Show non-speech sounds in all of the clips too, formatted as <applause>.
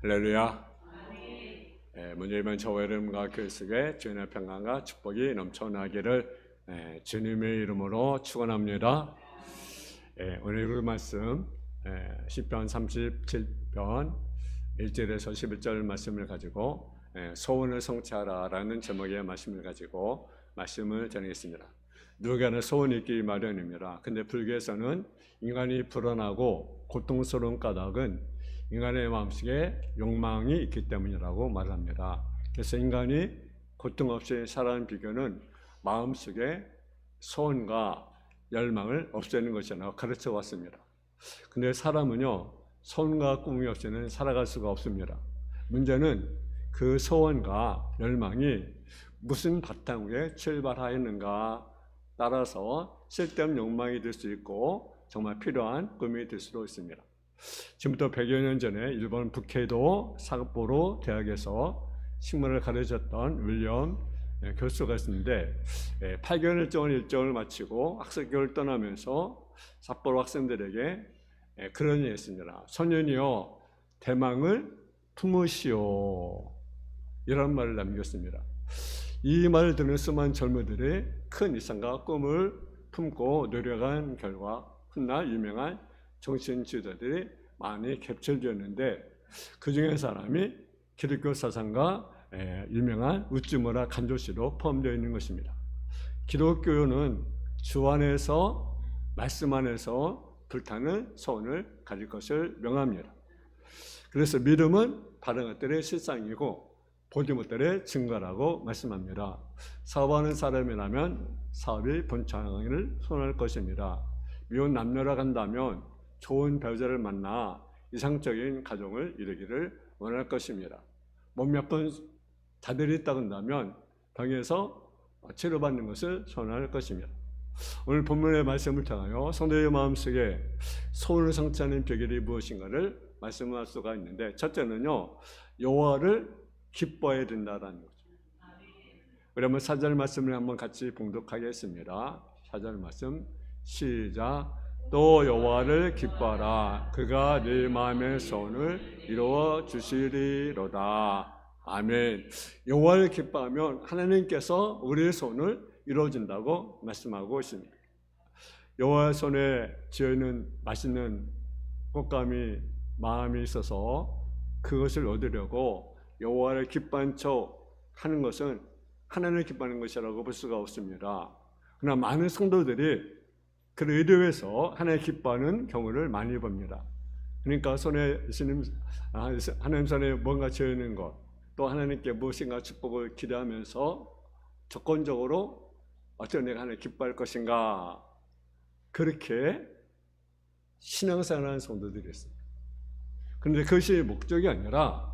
할렐루야. 예, 문제면 저와 여러분과 교회 속에 주님의 평강과 축복이 넘쳐나기를 예, 주님의 이름으로 축원합니다. 예, 오늘 읽을 말씀 예, 10편 37편 1절에서 11절 말씀을 가지고 예, 소원을 성취하라라는 제목의 말씀을 가지고 말씀을 전하겠습니다. 누구에게나 소원이 있기 마련입니다. 근데 불교에서는 인간이 불안하고 고통스러운 까닭은 인간의 마음속에 욕망이 있기 때문이라고 말합니다. 그래서 인간이 고통 없이 살아가는 비결은 마음속에 소원과 열망을 없애는 것이라고 가르쳐 왔습니다. 근데 사람은요, 소원과 꿈이 없이는 살아갈 수가 없습니다. 문제는 그 소원과 열망이 무슨 바탕 위에 출발하였는가 따라서 쓸데없는 욕망이 될 수 있고 정말 필요한 꿈이 될 수도 있습니다. 지금부터 100여 년 전에 일본 북해도 사급보로 대학에서 식물을 가르쳤던 윌리엄 예, 교수가 있었는데 8개월 동안 일정을 마치고 학습교를 떠나면서 삿포로 학생들에게 예, 그런 얘기 했습니다. 소년이여 대망을 품으시오 이런 말을 남겼습니다. 이 말을 듣는 수많은 젊은들이 큰 이상과 꿈을 품고 노력한 결과 훗날 유명한 정신 지도자들이 많이 캡처되었는데 그 중에 사람이 기독교 사상가 유명한 우즈무라 간조시로 포함되어 있는 것입니다. 기독교는 주 안에서 말씀 안에서 불타는 소원을 가질 것을 명합니다. 그래서 믿음은 다른 것들의 실상이고 보지 못들의 증거라고 말씀합니다. 사업하는 사람이라면 사업이 번창을 손할 것입니다. 미혼 남녀라 간다면 좋은 배우자를 만나 이상적인 가정을 이루기를 원할 것입니다. 몸 몇번 자들이 있다 면 병에서 치료받는 것을 선호할 것입니다. 오늘 본문의 말씀을 통하여 성도의 마음속에 소원을 성취하는 비결이 무엇인가를 말씀할 수가 있는데 첫째는요 여호와를 기뻐해야 된다라는 거죠. 그러면 사절 말씀을 한번 같이 봉독하겠습니다. 사절 말씀 시작. 또 여호와를 기뻐하라. 그가 네 마음의 소원을 이루어 주시리로다. 아멘. 여호와를 기뻐하면 하나님께서 우리의 손을 이루어진다고 말씀하고 있습니다. 여호와 손에 지어 있는 맛있는 꽃감이 마음이 있어서 그것을 얻으려고 여호와를 기뻐한 척 하는 것은 하나님을 기뻐하는 것이라고 볼 수가 없습니다. 그러나 많은 성도들이 그 의도에서 하나님 기뻐하는 경우를 많이 봅니다. 그러니까 손에 있는 하나님 손에 뭔가 지어 있는 것, 또 하나님께 무엇인가 축복을 기대하면서 조건적으로 어떤 내가 하나님 기뻐할 것인가 그렇게 신앙생활하는 성도들이 있습니다. 그런데 그것이 목적이 아니라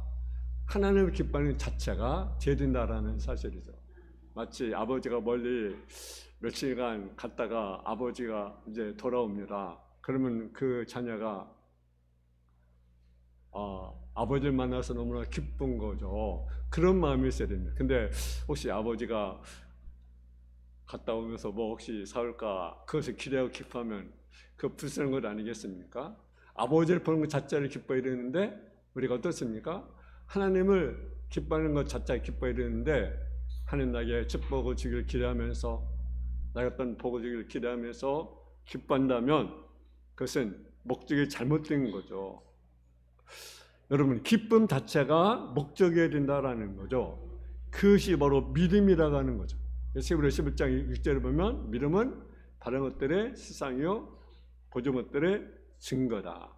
하나님을 기뻐하는 자체가 죄된다라는 사실이죠. 마치 아버지가 멀리 며칠간 갔다가 아버지가 이제 돌아옵니다. 그러면 그 자녀가 어, 아버지를 만나서 너무나 기쁜 거죠. 그런 마음이 있어야 됩니다. 근데 혹시 아버지가 갔다 오면서 뭐 혹시 사올까 그것을 기대하고 기뻐하면 그 불쌍한 것 아니겠습니까? 아버지를 보는 것 자체를 기뻐해야 되는데 우리가 어떻습니까? 하나님을 기뻐하는 것 자체가 기뻐해야 되는데 하나님 나에게 축복을 주기를 기대하면서 나의 어떤 복을 주기를 기대하면서 기뻐한다면 그것은 목적이 잘못된 거죠. 여러분 기쁨 자체가 목적이어야 된다라는 거죠. 그것이 바로 믿음이라고 하는 거죠. 시브리 11장 6절을 보면 믿음은 다른 것들의 시상이요 보조 것들의 증거다.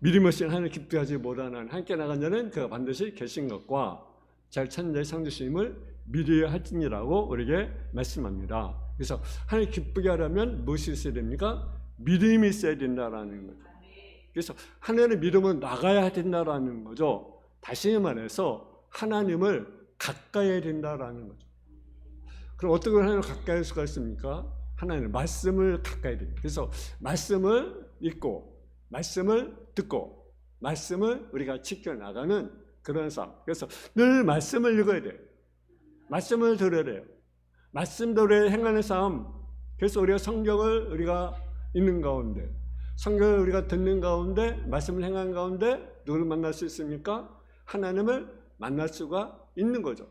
믿음 없이 하나님 기쁘하지 못하는 함께 나간 자는 그가 반드시 계신 것과 잘 찾는 자의 상주심을 믿어야 할지니라고 우리에게 말씀합니다. 그래서 하나님 기쁘게 하려면 무엇이 있어야 됩니까? 믿음이 있어야 된다라는 거죠. 그래서 하나님의 믿음은 나가야 된다라는 거죠. 다시 말해서 하나님을 가까이 해야 된다라는 거죠. 그럼 어떻게 하나님을 가까이 할 수가 있습니까? 하나님 말씀을 가까이 됩니다. 그래서 말씀을 읽고 말씀을 듣고 말씀을 우리가 지켜 나가는 그런 삶. 그래서 늘 말씀을 읽어야 돼요. 말씀을 돼요. 말씀대로 행하는 삶. 그래서 우리가 성경을 우리가 읽는 가운데 성경을 우리가 듣는 가운데 말씀을 행한 가운데 누구를 만날 수 있습니까? 하나님을 만날 수가 있는 거죠.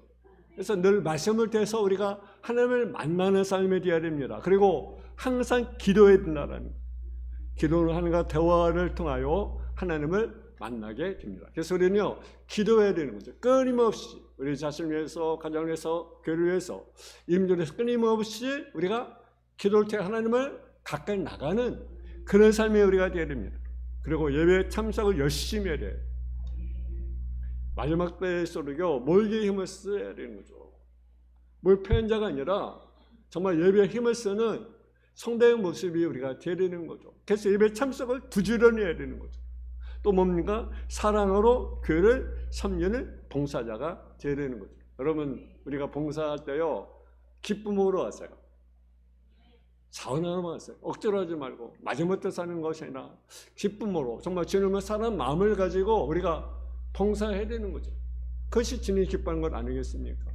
그래서 늘 말씀을 통해서 우리가 하나님을 만나는 삶이 되어야 됩니다. 그리고 항상 기도해야 된다는 기도를 하는가 대화를 통하여 하나님을 만나게 됩니다. 그래서 우리는요 기도해야 되는 거죠. 끊임없이 우리 자신을 위해서 가정을 위해서 교회를 위해서 위해서 끊임없이 우리가 기도를 통해 하나님을 가까이 나가는 그런 삶이 우리가 되어야 됩니다. 그리고 예배 참석을 열심히 해야 돼요. 마지막 때에서도요 몰기에 힘을 써야 되는 거죠. 뭘 표현자가 아니라 정말 예배에 힘을 쓰는 성대의 모습이 우리가 되어야 되는 거죠. 그래서 예배 참석을 부지런히 해야 되는 거죠. 또 뭡니까? 사랑으로 교회를 섬기는 봉사자가 되어야 되는 거죠. 여러분 우리가 봉사할 때요 기쁨으로 하세요. 사원하러 하세요. 억지로 하지 말고 마지못해 사는 것이 아니라 기쁨으로 정말 주님을 사는 마음을 가지고 우리가 봉사해야 되는 거죠. 그것이 주님이 기뻐하는 것 아니겠습니까?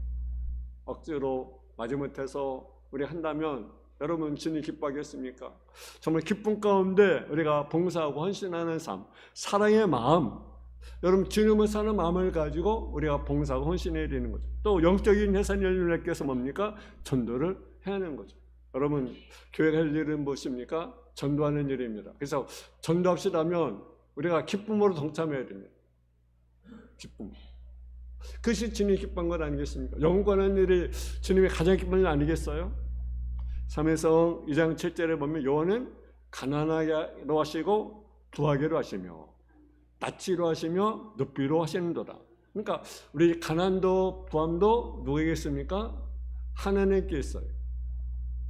억지로 마지못해서 우리 한다면 여러분 주님 기뻐하겠습니까? 정말 기쁨 가운데 우리가 봉사하고 헌신하는 삶, 사랑의 마음, 여러분 주님을 사는 마음을 가지고 우리가 봉사하고 헌신해야 되는 거죠. 또 영적인 해산 연륜에께서 뭡니까? 전도를 해야 하는 거죠. 여러분 교회가 할 일은 무엇입니까? 전도하는 일입니다. 그래서 전도합시다면 우리가 기쁨으로 동참해야 됩니다. 기쁨. 그것이 주님이 기뻐한 것 아니겠습니까? 영원한 일이 주님이 가장 기쁜 일 아니겠어요? 삼해성 2장 7절에 보면 요한은 가난하게로 하시고 부하게로 하시며 낫지로 하시며 높이로 하시는도다. 그러니까 우리 가난도 부함도 누구에게 있습니까? 하나님께 있어요.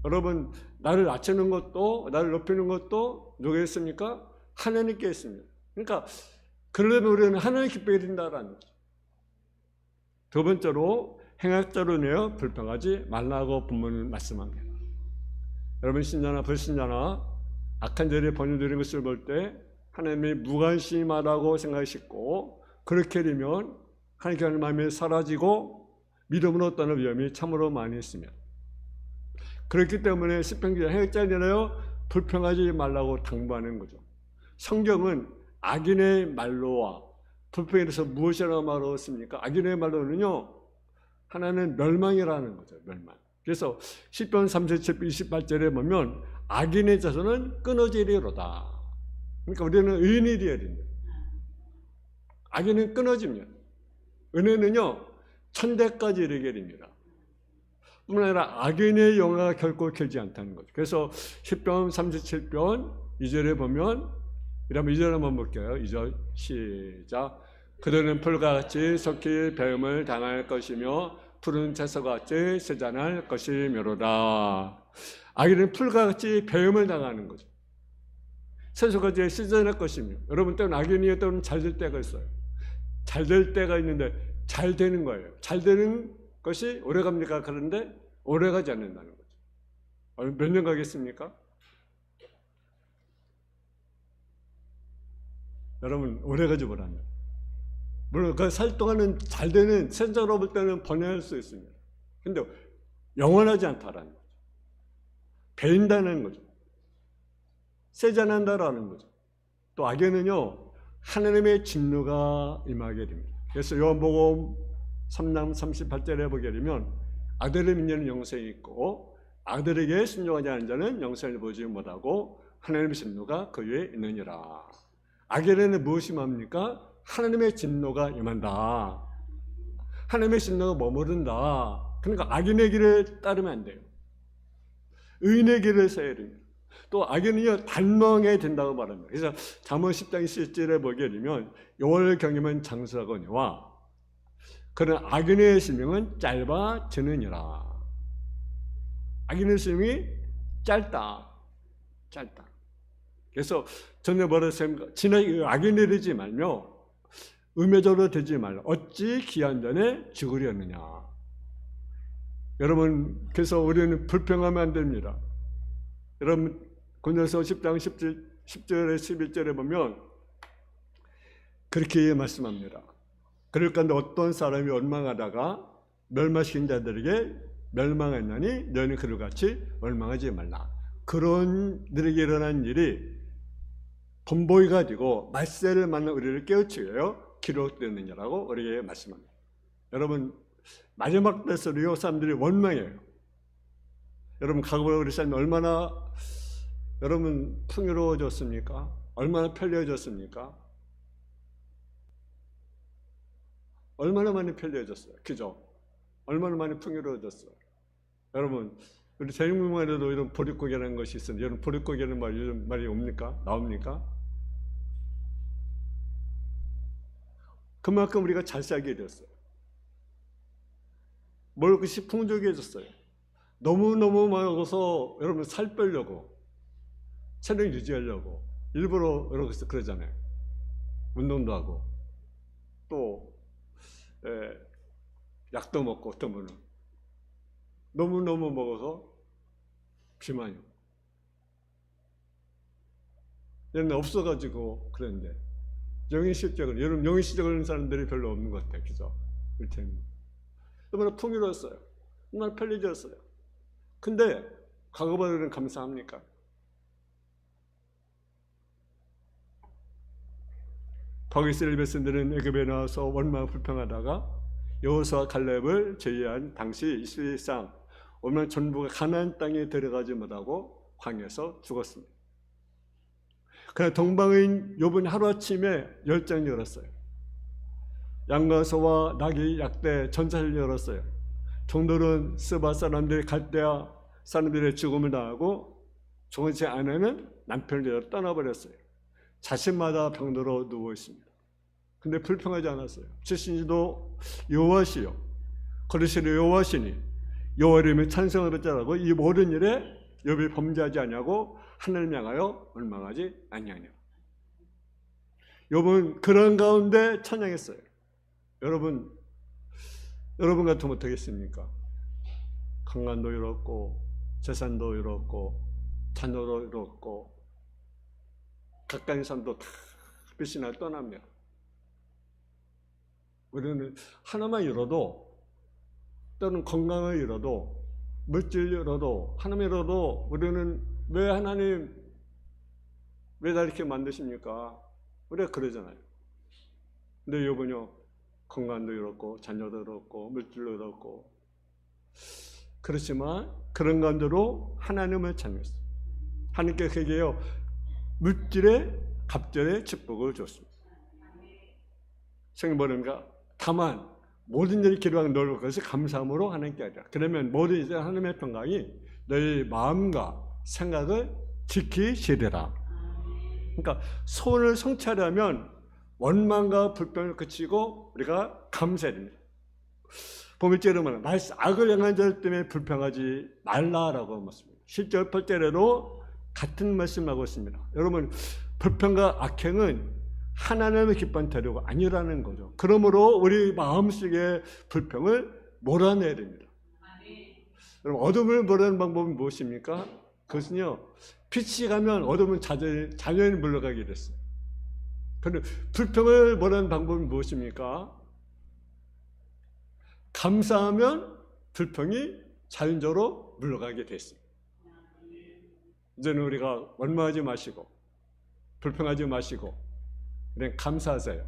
여러분 나를 낮추는 것도 나를 높이는 것도 누구에게 있습니까? 하나님께 있습니다. 그러니까 그러려면 우리는 하나님 기뻐야 된다라는 거죠. 두 번째로 행악자로 내어 불평하지 말라고 본문을 말씀합니다. 여러분 신자나 불신자나 악한 죄를 번유되는 것을 볼 때 하나님이 무관심하다고 생각하시고 그렇게 되면 하나님께 하는 마음이 사라지고 믿음으로 떠는 위험이 참으로 많이 있습니다. 그렇기 때문에 시편기자 행악자니라요 불평하지 말라고 당부하는 거죠. 성경은 악인의 말로와 불평에 대해서 무엇이라고 말했습니까? 악인의 말로는요 하나는 멸망이라는 거죠. 멸망. 그래서 10편 37, 28절에 보면 악인의 자손은 끊어지리로다. 그러니까 우리는 의인이 되어야 됩니다. 악인은 끊어집니다. 은혜는요, 천대까지 이르게 됩니다. 뿐만 아니라 악인의 영화가 결코 길지 않다는 거죠. 그래서 10편 37편 2절에 보면, 이러면 2절 한번 볼게요. 2절 시작. 그들은 풀과 같이 속히 배움을 당할 것이며 푸른 채소가 같이 세잔할 것이며로다. 아기는 풀과 같이 배움을 당하는 거죠. 채소가 이제 세잔할 것이며 여러분 때는 악인이 때는 잘 될 때가 있어요. 잘 될 때가 있는데 잘 되는 거예요. 잘 되는 것이 오래 갑니까? 그런데 오래 가지 않는다는 거죠. 몇 년 가겠습니까? 여러분 오래 가지 못합니다. 물론 그 살 동안은 잘 되는 sen적으로 볼 때는 번영할 수 있습니다. 근데 영원하지 않다라는 거죠. 배인다는 거죠. 세잔한다라는 거죠. 또 악에는요 하나님의 진노가 임하게 됩니다. 그래서 요한복음 3장 38절에 보게 되면 아들을 믿는 영생이 있고 아들에게 순종하지 않은 자는 영생을 보지 못하고 하나님의 진노가 그 위에 있느니라. 악에는 무엇이 맙니까? 하나님의 진노가 임한다. 하나님의 진노가 머무른다. 그러니까 악인의 길을 따르면 안 돼요. 의인의 길을 서야 됩니다. 또 악인은요 단명해 된다고 말합니다. 그래서 잠언 10장 10절에 보게 되면 요월 경이면 장수하거니와 그런 악인의 수명은 짧아지느니라. 악인의 수명이 짧다. 짧다. 그래서 전에? 지나게 악인이 되지 말며 음해적으로 되지 말라. 어찌 기한 전에 죽으려느냐. 여러분, 그래서 우리는 불평하면 안 됩니다. 여러분, 군에서 10장 10절, 10절에 11절에 보면 그렇게 말씀합니다. 건데 어떤 사람이 원망하다가 멸망시킨 자들에게 멸망했나니 너는 그를 같이 원망하지 말라. 그런 들에게 일어난 일이 본보이 가지고 말세를 만난 우리를 깨우치게요 기록되느냐라고 우리에게 말씀합니다. 여러분 마지막 때서리요 사람들이 원망해요. 여러분 우리 삶이 얼마나 여러분 풍요로워졌습니까? 얼마나 편리해졌습니까? 얼마나 많이 편리해졌어요. 그죠? 얼마나 많이 풍요로워졌어요. 여러분 우리 대중문화에도 이런 보릿고개라는 것이 있는데 여러분 보릿고개는 말 요즘 말이 옵니까? 나옵니까? 그만큼 우리가 잘 살게 됐어요. 뭘 그것이 풍족해졌어요. 너무너무 많아서 여러분 살 빼려고 체력 유지하려고 일부러 이렇게 그러잖아요. 운동도 하고 또 에, 약도 먹고 어떤 분은 너무너무 먹어서 비만이 얘는 없어가지고 그랬는데 영의실적은 여러분 영의실적인 사람들이 별로 없는 것 같아요. 그죠? 너무나 풍요로웠어요. 정말 편리해졌어요. 근데 과거보다는 감사합니까? 바기스를 베슨들은 애굽에 나와서 얼마나 불평하다가 여호수아 갈렙을 제의한 당시 이스라엘 상 얼마나 전부가 가나안 땅에 들어가지 못하고 광에서 죽었습니다. 그러나 동방인 욥은 하루아침에 열장 열었어요. 양과 소와 낙이 약대 전차를 열었어요. 종들은 스바 사람들이 갈대아 사람들의 죽음을 당하고 종의 제 아내는 남편을 떠나버렸어요. 자신마다 병들어 누워 있습니다. 근데 불평하지 않았어요. 여호와시요. 거르시는 여호와시니 여호와 이름의 찬성을 받자라고 이 모든 일에 욥이 범죄하지 않냐고 하늘을 향하여 원망하지 아니하냐. 욥은 그런 가운데 찬양했어요. 여러분 여러분 같으면 어떻겠습니까? 강간도 이렇고 재산도 이렇고 자녀도 이렇고 가까운 사람도 다 빛이나 떠납니다. 우리는 하나만 잃어도 또는 건강을 잃어도 물질 잃어도 하나만 잃어도 우리는 왜 하나님 왜나 이렇게 만드십니까? 우리가 그러잖아요. 근데 요번요 건강도 잃었고 자녀도 잃었고 물질도 잃었고 그렇지만 그런 가운데로 하나님을 찬양했어요. 하나님께 그게요 물질의 갑절의 축복을 줬습니다. 보니까 다만 모든 일을 기도하는 너를 것을 감사함으로 하나님께 하자. 그러면 모든 이제 하나님의 평강이 너희 마음과 생각을 지키시리라. 그러니까 소원을 성취하려면 원망과 불평을 그치고 우리가 감사해야 됩니다. 보물제로만 악을 행한 자 때문에 불평하지 말라라고 말씀합니다. 실제 8절에도 같은 말씀하고 있습니다. 여러분 불평과 악행은 하나님의 기쁜 대로가 아니라는 거죠. 그러므로 우리 마음속에 불평을 몰아내야 됩니다. 여러분 어둠을 몰아내는 방법은 무엇입니까? 그것은요 빛이 가면 어둠은 자연히, 자연히 물러가게 됐어요. 그런데 불평을 몰아내는 방법은 무엇입니까? 감사하면 불평이 자연적으로 물러가게 됐습니다. 이제는 우리가 원망하지 마시고 불평하지 마시고 그냥 감사하세요.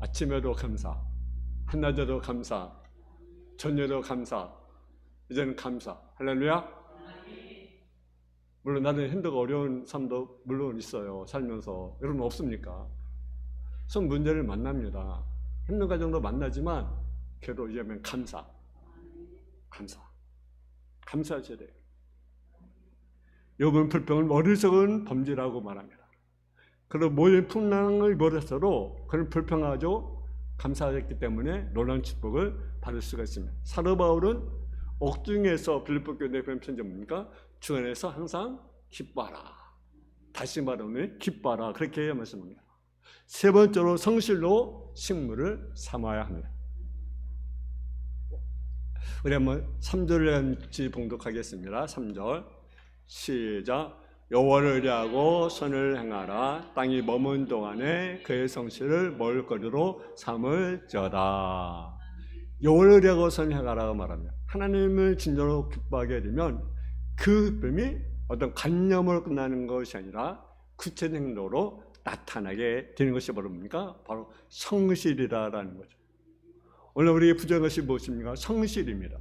아침에도 감사, 한낮에도 감사, 저녁에도 감사, 이제는 감사. 할렐루야. 물론 나는 힘들고 어려운 삶도 물론 있어요. 살면서 여러분 없습니까? 성 문제를 만납니다. 힘든 과정도 만나지만 그래도 이제는 감사, 감사, 감사하셔야 돼요. 욥은 불평을 어리석은 범죄라고 말합니다. 그리고 모든 풍랑을 몰아서도 그는 불평하죠. 감사했기 때문에 놀라운 축복을 받을 수가 있습니다. 사도 바울은 옥중에서 빌립보 교회 편지 뭡니까? 주 안에서 항상 기뻐하라. 다시 말하면 기뻐하라. 그렇게 말씀합니다. 세 번째로 성실로 식물을 삼아야 합니다. 우리 한번 3절을 같이 봉독하겠습니다. 3절 시작 여호와를 의뢰하고 선을 행하라 땅이 머문 동안에 그의 성실을 먹을거리로 삼을지어다 여호와를 의뢰하고 선을 행하라고 말합니다 하나님을 진정으로 기뻐하게 되면 그 기쁨이 어떤 관념으로 끝나는 것이 아니라 구체적인 행동으로 나타나게 되는 것이 바로입니까? 바로 성실이라라는 거죠. 오늘 우리의 부정한 것이 무엇입니까? 성실입니다.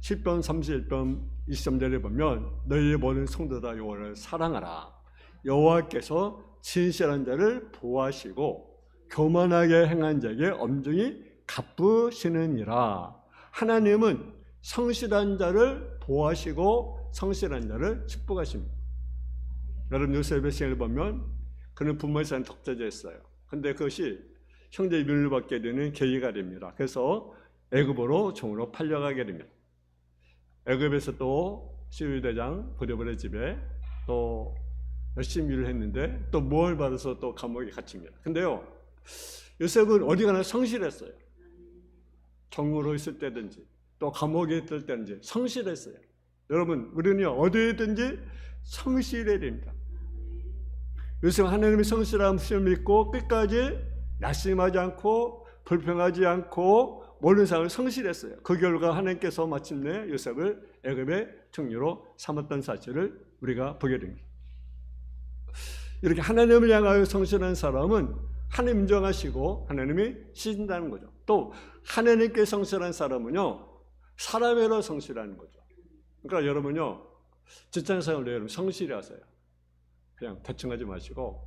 10편 31편 23절에 보면 너희의 모든 성도다 여호와를 사랑하라. 여호와께서 진실한 자를 보호하시고 교만하게 행한 자에게 엄중히 갚으시느니라. 하나님은 성실한 자를 보호하시고 성실한 자를 축복하십니다. 여러분 요셉의 시을 보면 그는 부모의 산 독자자였어요. 근데 그것이 형제의 면을 받게 되는 계기가 됩니다. 그래서 애굽으로 종으로 팔려가게 됩니다. 애굽에서 또 시위 대장 보디발의 집에 또 열심히 일을 했는데 또 뭘 받아서 또 감옥에 갇힙니다. 근데요 요셉은 어디 가나 성실했어요. 경으로 있을 때든지 또 감옥에 있을 때든지 성실했어요. 여러분 우리는요 어디에든지 성실해야 됩니다. 요셉 하나님의 성실함을 믿고 끝까지 낙심하지 않고 불평하지 않고 모든 상을 성실했어요. 그 결과 하나님께서 마침내 요셉을 애굽의 총리로 삼았던 사실을 우리가 보게 됩니다. 이렇게 하나님을 향하여 성실한 사람은 하나님 인정하시고 하나님이 시신다는 거죠. 또 하나님께 성실한 사람은요 사람으로 성실하는 거죠. 그러니까 여러분요 직장 생활 여러분 성실히 하세요. 그냥 대충 하지 마시고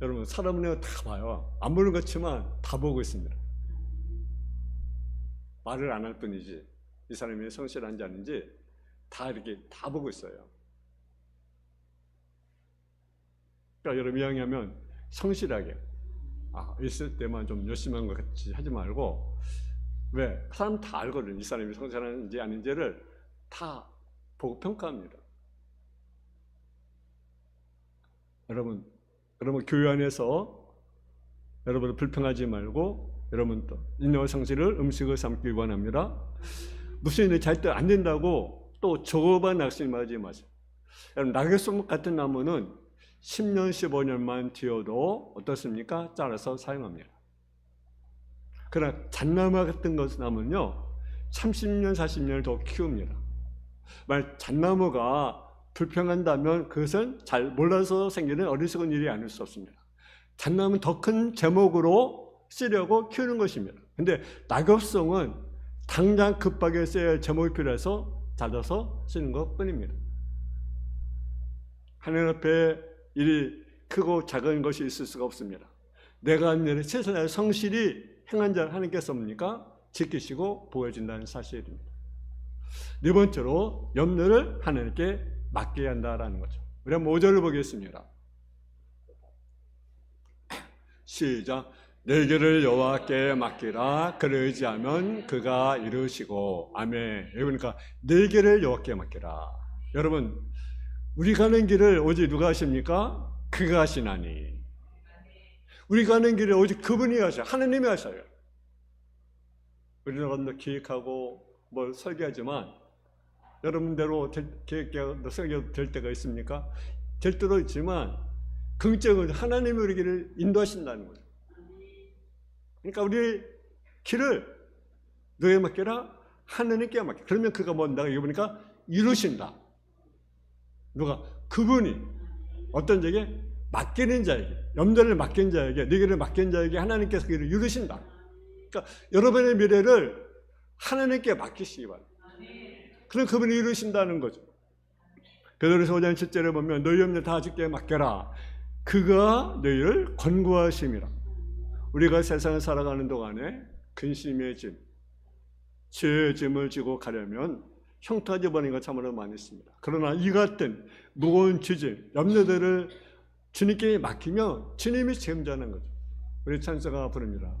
여러분 사람은 다 봐요. 안 보는 것지만 다 보고 있습니다. 말을 안 할 뿐이지 이 사람이 성실한지 아닌지 다 이렇게 다 보고 있어요. 그러니까 여러분 이야기하면 성실하게 아 있을 때만 좀 열심히 한 것 같이 하지 말고 왜 사람 다 알거든 이 사람이 성실한지 아닌지를 다 보고 평가합니다. 여러분 여러분 교회 안에서 여러분을 불평하지 말고 여러분 또 인내와 성실을 음식을 삼기 원합니다. 무슨 일이 잘때 안 된다고 또 저거만 낙심하지 마세요. 여러분 낙엽속 같은 나무는 10년, 15년만 뒤어도 어떻습니까? 잘라서 사용합니다. 그러나 잣나무 같은 것 나무는요, 30년, 40년을 더 키웁니다. 만약 잣나무가 불평한다면 그것은 잘 몰라서 생기는 어리석은 일이 아닐 수 없습니다. 잣나무는 더 큰 제목으로 쓰려고 키우는 것입니다. 근데 낙엽송은 당장 급하게 써야 할 제목이 필요해서 잘라서 쓰는 것 뿐입니다. 하늘 앞에 일이 크고 작은 것이 있을 수가 없습니다. 내가 하는 일을 최선을 성실히 행한 자를 하나님께서 뭡니까? 지키시고 보여준다는 사실입니다. 네 번째로 염려를 하나님께 맡겨야 한다라는 거죠. 우리 한번 5절을 보겠습니다. <clears throat> 시작. 내 길을 여호와께 맡기라 그러지 않으면 그가 이루시고 아멘. 그러니까 내 길을 여호와께 맡기라. 여러분 우리 가는 길을 오직 누가 하십니까? 그가 하시나니. 우리 가는 길을 오직 그분이 하셔. 하나님이 하셔요. 우리는 기획하고 뭘 설계하지만 여러분대로 계획대로 설계 될 때가 있습니까? 될 때도 있지만 긍정은 하나님이 우리 길을 인도하신다는 거죠. 그러니까 우리 길을 너에 맡겨라 하나님께 맡겨. 그러면 그가 뭔가 이거 보니까 이루신다. 누가 그분이 어떤 자에게 맡기는 자에게 염전을 맡긴 자에게 네 길을 맡긴 자에게 하나님께서 그를 이루신다. 그러니까 여러분의 미래를 하나님께 맡기시기 바랍니다. 그럼 그분이 이루신다는 거죠. 베드로서 5장 7절에 보면 너희 염려 다 주께 맡겨라. 그가 너희를 권고하심이라. 우리가 세상을 살아가는 동안에 근심의 짐, 죄의 짐을 지고 가려면 형타지 버린 것 참으로 많이 있습니다. 그러나 이 같은 무거운 주제, 염려들을 주님께 맡기면 주님이 책임자는 거죠. 우리 찬사가 부릅니다.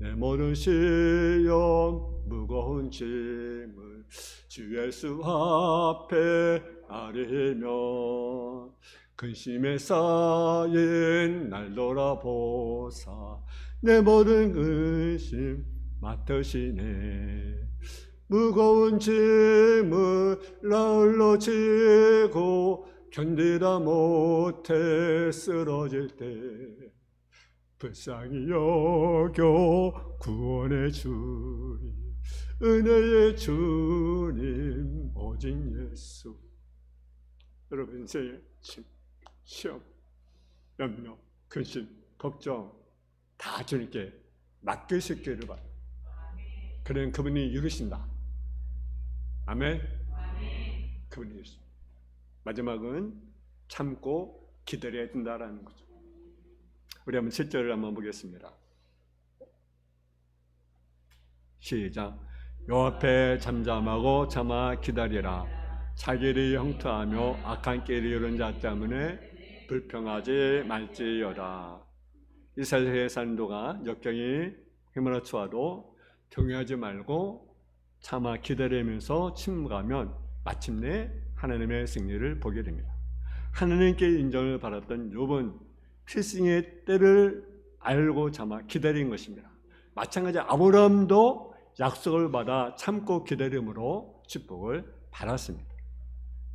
내 모든 시험 무거운 짐을 주 예수 앞에 아리며 근심에 쌓인 날 돌아보사 내 모든 근심 맡으시네. 무거운 짐을 나홀로 지고 견디다 못해 쓰러질 때 불쌍히 여겨 구원의 주님 은혜의 주님 오직 예수 여러분 인생의 시험 염려, 근심, 걱정 다 주님께 수 있기를 바랍니다. 그는 그분이 이루신다. 아멘. 그분이 이루신다. 마지막은 참고 기다려야 된다라는 거죠. 우리 한번 7절을 한번 보겠습니다. 시작. 요 앞에 잠잠하고 참아 기다리라. 자기를 형통하며 악한 길을 이룬 자 때문에 불평하지 말지어다. 이스라엘의 산도가 역경이 휘몰아쳐와도 동요하지 말고 참아 기다리면서 침묵하면 마침내 하나님의 승리를 보게 됩니다. 하나님께 인정을 받았던 욥은 필승의 때를 알고 참아 기다린 것입니다. 마찬가지 아브라함도 약속을 받아 참고 기다림으로 축복을 받았습니다.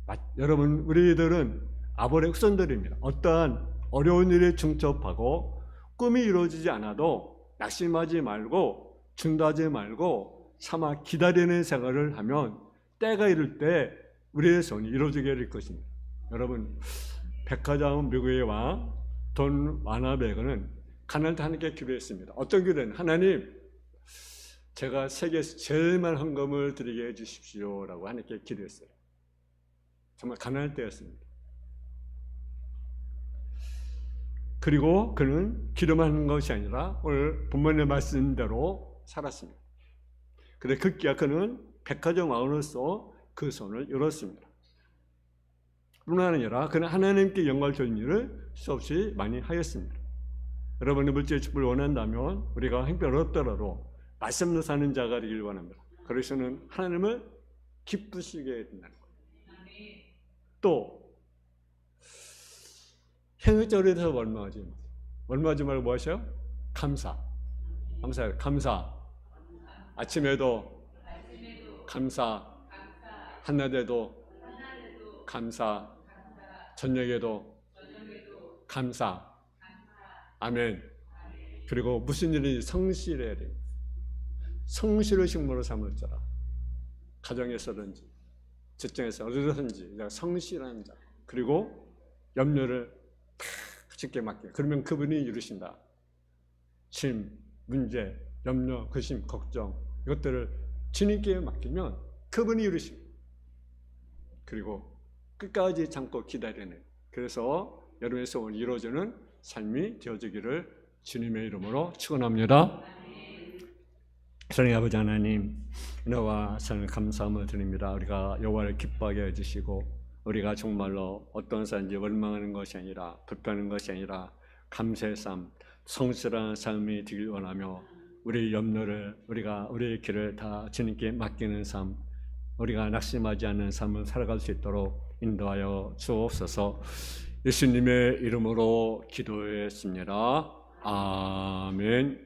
마- 여러분 우리들은 아브라함의 후손들입니다. 어떠한 어려운 일에 중첩하고 꿈이 이루어지지 않아도 낙심하지 말고 중도하지 말고 참아 기다리는 생활을 하면 때가 이를 때 우리의 손이 이루어지게 될 것입니다. 여러분 백화점 미국의 왕 돈 와나베거는 가난한 하나님께 기도했습니다. 어떤 기도는 하나님 제가 세계에서 제일 많은 헌금을 드리게 해주십시오라고 하나님께 기도했어요. 정말 가난할 때였습니다. 그리고 그는 기도만 하는 것이 아니라 오늘 본문의 말씀대로 살았습니다. 그런데 급기야 그는 백화점 왕으로서 그 손을 열었습니다. 아니라 그는 하나님께 영광을 돌리는 일을 수없이 많이 하였습니다. 여러분의 물질 축복을 원한다면 우리가 행복을 얻더라도 말씀으로 사는 자가 되길 원합니다. 그래서는 하나님을 기쁘시게 된다는 거예요. 또 행위적으로 원망하지 마세요. 원망하지 말고 뭐 하셔요? 감사. 감사. 감사. 아침에도 감사. 한낮에도 감사. 저녁에도 감사. 아멘. 그리고 무슨 일이 성실해야 돼요. 성실을 식물로 삼을 자라. 가정에서든지 직장에서 어디서든지 내가 성실한 자. 그리고 염려를 다 주께 맡겨. 그러면 그분이 이루신다. 짐, 문제, 염려, 근심, 걱정 이것들을 주님께 맡기면 그분이 이루십니다. 그리고 끝까지 참고 기다리는 그래서 여러분의 소원이 이루어지는 삶이 되어지기를 주님의 이름으로 축원합니다. 사랑의 아버지 하나님, 너와 사랑을 감사함을 드립니다. 우리가 여호와를 기뻐하게 해주시고 우리가 정말로 어떤 삶인지 원망하는 것이 아니라 불평하는 것이 아니라 감사의 삶, 성실한 삶이 되길 원하며 우리 염려를 우리가 우리의 길을 다 주님께 맡기는 삶, 우리가 낙심하지 않는 삶을 살아갈 수 있도록 인도하여 주옵소서. 예수님의 이름으로 기도했습니다. 아멘.